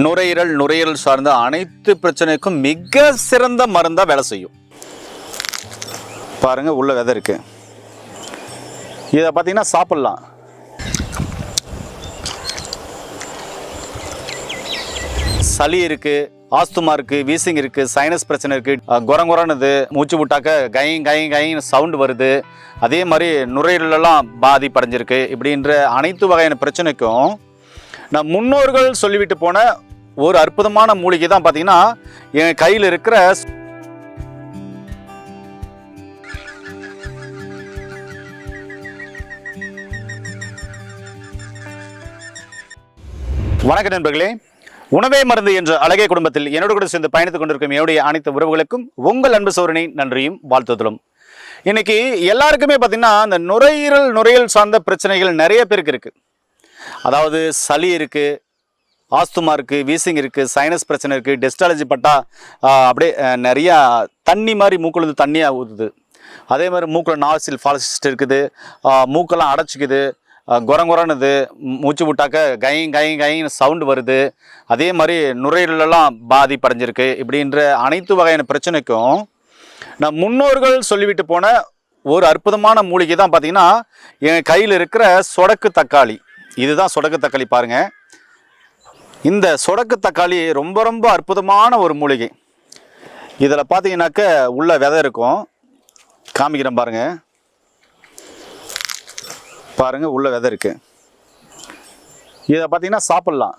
நுரையீரல் நுரையீரல் சார்ந்த அனைத்து பிரச்சனைக்கும் மிக சிறந்த மருந்தாக வேலை செய்யும். பாருங்கள் உள்ள விதை இருக்குது இதை பார்த்தீங்கன்னா சாப்பிட்லாம். சளி இருக்குது ஆஸ்துமா இருக்குது வீசிங் இருக்குது சைனஸ் பிரச்சனை இருக்குது குரம் குரங்குரன்னுது மூச்சு விட்டாக்க கைங் கைங் கைன்னு சவுண்டு வருது. அதே மாதிரி நுரையீரலெல்லாம் பாதிப்படைஞ்சிருக்கு. இப்படின்ற அனைத்து வகையான பிரச்சனைக்கும் நம் முன்னோர்கள் சொல்லிவிட்டு போன ஒரு அற்புதமான மூலிகை தான் பார்த்தீங்கன்னா என் கையில் இருக்கிற வணக்க நண்பர்களே உணவே மருந்து என்ற அழகிய குடும்பத்தில் என்னோட கூட சேர்ந்து பயணித்துக் கொண்டிருக்கும் என்னுடைய அனைத்து உறவுகளுக்கும் உங்கள் அன்பு சோதனை நன்றியும் வாழ்த்துதலும். இன்னைக்கு எல்லாருக்குமே பார்த்தீங்கன்னா அந்த நுரையீரல் நுரையீரல் சார்ந்த பிரச்சனைகள் நிறைய பேருக்கு இருக்குது அதாவது சளி இருக்குது ஆஸ்துமா இருக்குது வீசிங் இருக்குது சைனஸ் பிரச்சனை இருக்குது டெஸ்டாலஜி பட்டா அப்படியே நிறையா தண்ணி மாதிரி மூக்குலேருந்து தண்ணியாக ஊற்றுது அதே மாதிரி மூக்கில் நாசில் ஃபாலசிஸ்ட் இருக்குது மூக்கெல்லாம் அடைச்சிக்குது குரம் குரங்குரன்னுது மூச்சு விட்டாக்க கைங் கைங் கைன்னு சவுண்டு வருது. அதே மாதிரி நுரையீரலெல்லாம் பாதிப்படைஞ்சிருக்கு. இப்படின்ற அனைத்து வகையான பிரச்சனைக்கும் நான் முன்னோர்கள் சொல்லிவிட்டு போன ஒரு அற்புதமான மூலிகை தான் பார்த்திங்கன்னா என் கையில் இருக்கிற சொடக்கு தக்காளி. இதுதான் சொடக்கு தக்காளி பாருங்க. இந்த சொடக்கு தக்காளி ரொம்ப ரொம்ப அற்புதமான ஒரு மூலிகை. இதில் பார்த்தீங்கன்னாக்க உள்ள விதை இருக்கும். காமிக்கிறேன் பாருங்க. பாருங்க உள்ள விதை இருக்கு. இதை பார்த்தீங்கன்னா சாப்பிட்லாம்.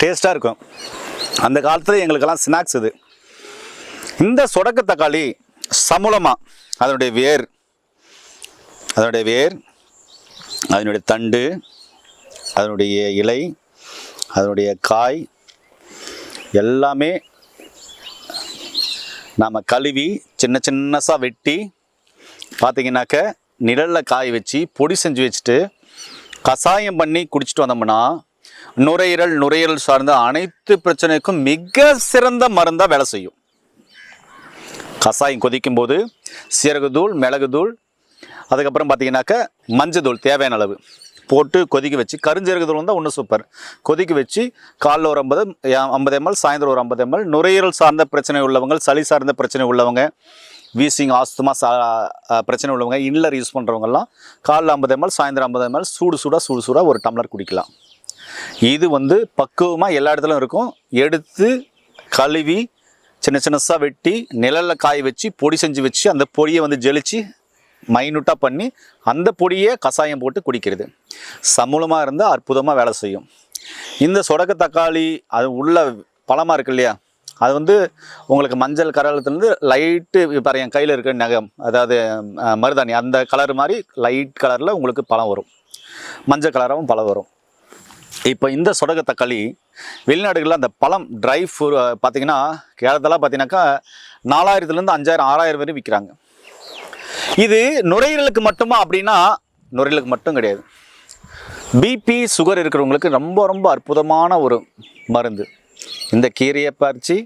டேஸ்ட்டாக இருக்கும். அந்த காலத்தில் எங்களுக்கெல்லாம் ஸ்நாக்ஸ் இது. இந்த சொடக்கு தக்காளி சமுளமாக அதனுடைய வேர் அதனுடைய வேர் அதனுடைய தண்டு அதனுடைய இலை அதனுடைய காய் எல்லாமே நாம் கழுவி சின்ன சின்னசாக வெட்டி பார்த்திங்கனாக்க நிழலில் காய வச்சு பொடி செஞ்சு வச்சுட்டு கசாயம் பண்ணி குடிச்சிட்டு வந்தோம்னா நுரையீரல் நுரையீரல் சார்ந்த அனைத்து பிரச்சனைக்கும் மிக சிறந்த மருந்தாக வேலை செய்யும். கசாயம் கொதிக்கும் போது சீரகத்தூள் மிளகுத்தூள் அதுக்கப்புறம் பார்த்தீங்கன்னாக்க மஞ்சத்தூள் தேவையான அளவு. போட்டு கொதிக்க வச்சு கருஞ்சீரகத்தூள் வந்தால் ஒன்று சூப்பர் கொதிக்க வச்சு காலைல ஒரு ஐம்பது ஐம்பது எம்எல் சாயந்தரம் ஒரு ஐம்பது எம்எல் நுரையீரல் சார்ந்த பிரச்சனை உள்ளவங்க சளி சார்ந்த பிரச்சனை உள்ளவங்க வீசிங் ஆஸ்துமா சா பிரச்சனை உள்ளவங்க இன்னலர் யூஸ் பண்ணுறவங்கலாம் காலைல ஐம்பது எம்எல் சாயந்தரம் ஐம்பது எம்எல் சூடு சூடாக சூடு சூடாக ஒரு டம்ளர் குடிக்கலாம். இது வந்து பக்குவமாக எல்லா இடத்துலையும் இருக்கும். எடுத்து கழுவி சின்ன சின்னசாக வெட்டி நிழலில் காய வச்சு பொடி செஞ்சு வச்சு அந்த பொடியை வந்து ஜெலிச்சு மைனூட்டாக பண்ணி அந்த பொடியை கஷாயம் போட்டு குடிக்கிறது. சமூலமாக இருந்தால் அற்புதமாக வேலை செய்யும். இந்த சொடக்க தக்காளி அது உள்ள பழமாக இருக்கு இல்லையா? அது வந்து உங்களுக்கு மஞ்சள் கரலத்துலேருந்து லைட்டு இப்போ என் கையில் இருக்கிற நகம் அதாவது மருதாணி அந்த கலர் மாதிரி லைட் கலரில் உங்களுக்கு பழம் வரும். மஞ்சள் கலராகவும் பழம் வரும். இப்போ இந்த சொடக தக்காளி வெளிநாடுகளில் அந்த பழம் ட்ரை ஃப்ரூ பார்த்தீங்கன்னா கேரளத்தெல்லாம் பார்த்தீங்கன்னாக்கா நாலாயிரத்துலேருந்து அஞ்சாயிரம் ஆறாயிரம் வரை விற்கிறாங்க இது நுரையீரலுக்கு மட்டுமா அப்படின்னா நுரையீரலுக்கு மட்டும் கிடையாது. பிபி சுகர் இருக்கிறவங்களுக்கு ரொம்ப ரொம்ப அற்புதமான ஒரு மருந்து. இந்த கீரையை பறித்து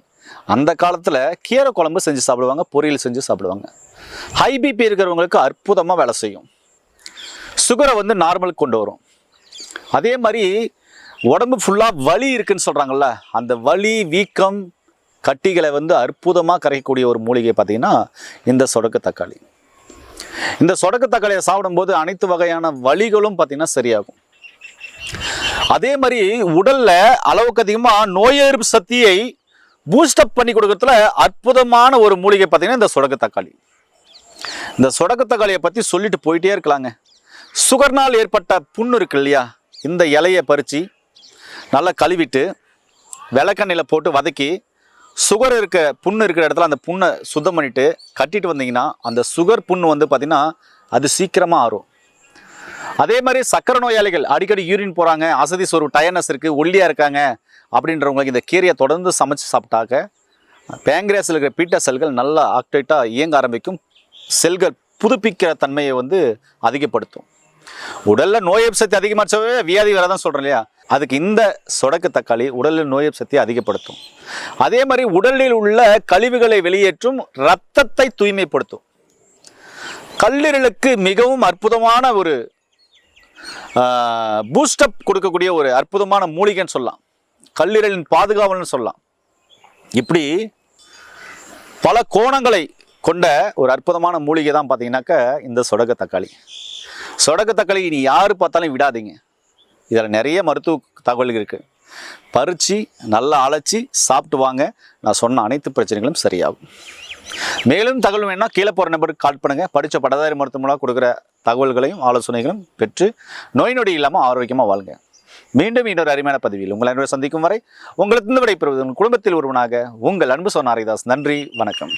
அந்த காலத்தில் கீரை குழம்பு செஞ்சு சாப்பிடுவாங்க பொரியல் செஞ்சு சாப்பிடுவாங்க. ஹை பிபி இருக்கிறவங்களுக்கு அற்புதமாக வேலை செய்யும். சுகரை வந்து நார்மலுக்கு கொண்டு வரும். அதே மாதிரி உடம்பு ஃபுல்லாக வலி இருக்குன்னு சொல்கிறாங்கல்ல அந்த வலி வீக்கம் கட்டிகளை வந்து அற்புதமாக கரைக்கக்கூடிய ஒரு மூலிகை பார்த்திங்கன்னா இந்த சொடக்கு தக்காளி. இந்த சொடக்கு தக்காளியை சாப்பிடும்போது அனைத்து வகையான வலிகளும் பார்த்தீங்கன்னா சரியாகும். அதே மாதிரி உடலில் அளவுக்கு அதிகமாக நோய் எதிர்ப்பு சக்தியை பூஸ்டப் பண்ணி கொடுக்கறதுல அற்புதமான ஒரு மூலிகை பார்த்திங்கன்னா இந்த சொடக்கு தக்காளி. இந்த சொடக்கு தக்காளியை பற்றி சொல்லிட்டு போயிட்டே இருக்கலாங்க. சுகர்னால் ஏற்பட்ட புண்ணு இருக்கு இல்லையா? இந்த இலையை பறித்து நல்லா கழுவிட்டு விளக்கண்ணில் போட்டு வதக்கி சுகர் இருக்க புண்ணு இருக்கிற இடத்துல அந்த புண்ணை சுத்தம் பண்ணிவிட்டு கட்டிட்டு வந்தீங்கன்னா அந்த சுகர் புண்ணு வந்து பார்த்திங்கன்னா அது சீக்கிரமாக ஆறும். அதே மாதிரி சக்கரை நோயாளிகள் அடிக்கடி யூரின் போகிறாங்க அசதி சோறு டயர்னஸ் இருக்குது ஒல்லியாக இருக்காங்க அப்படின்றவங்களுக்கு இந்த கீரையை தொடர்ந்து சமைச்சு சாப்பிட்டாக்க பேங்க்ரியாஸில் இருக்கிற பீட்டா செல்கள் நல்லா ஆக்டிவேட்டாக இயங்க ஆரம்பிக்கும். செல்கள் புதுப்பிக்கிற தன்மையை வந்து அதிகப்படுத்தும். உடல்ல நோய் சக்தி அதிகமாச்சவே வியாதி வேற தான் சொல்றேன் இல்லையா? அதுக்கு இந்த சொடக்கு தக்காளி உடலில் நோய் சக்தியை அதிகப்படுத்தும். அதே மாதிரி உடலில் உள்ள கழிவுகளை வெளியேற்றும் ரத்தத்தை தூய்மைப்படுத்தும். கல்லீரலுக்கு மிகவும் அற்புதமான ஒரு பூஸ்டப் கொடுக்கக்கூடிய ஒரு அற்புதமான மூலிகைன்னு சொல்லலாம். கல்லீரலின் பாதுகாவல்னு சொல்லலாம். இப்படி பல கோணங்களை கொண்ட ஒரு அற்புதமான மூலிகை தான் பார்த்தீங்கன்னாக்க இந்த சொடக தக்காளி. சொடக்கு தக்காளி நீ யார் பார்த்தாலும் விடாதீங்க. இதில் நிறைய மருத்துவ தகவல்கள் இருக்குது பறித்து நல்லா அழைச்சி சாப்பிட்டு வாங்க. நான் சொன்ன அனைத்து பிரச்சனைகளும் சரியாகும். மேலும் தகவல் வேணால் கீழே போகிற நம்பருக்கு கால் பண்ணுங்கள் படித்த பட்டதாரி மருத்துவமனை கொடுக்குற தகவல்களையும் ஆலோசனைகளும் பெற்று நோய் நொடி இல்லாமல் ஆரோக்கியமாக வாழுங்க மீண்டும் இன்னொரு அருமையான பதிவில் உங்களை அன்புடன் சந்திக்கும் வரை உங்களுக்கு விடைபெறுவது உங்கள் குடும்பத்தில் ஒருவனாக உங்கள் அன்பு சொன்ன ஹரிதாஸ் நன்றி வணக்கம்.